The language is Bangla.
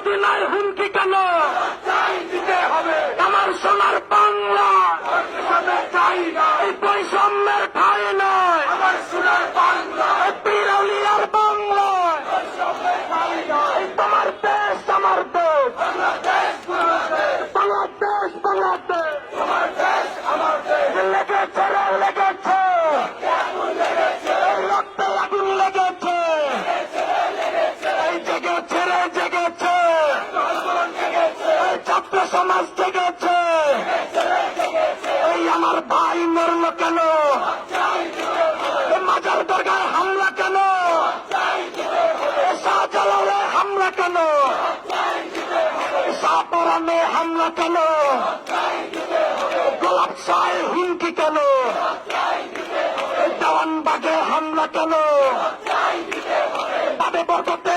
কেন? দিতে হবে। আমার সোনার বাংলা। এই বৈষম্যের ঠাই নয়। আমার সোনার বাংলা। পিরলিয়ার বাংলা। তোমার দেশ আমার দেশ। বাংলাদেশ বাংলাদেশ বাংলাদেশ বাংলাদেশ। আমার দেশ লেগেছে লেগেছে। সমাজ জেগেছে। এই আমার ভাই মরল কেন? মাজার দরগায় হামলা কেন? শাহজালালে হামলা কেন? শাহপরানে হামলা কেন? গোলাপ শাহে হুমকি কেন? দেওয়ানবাগে হামলা কেন? বাবে বরকতে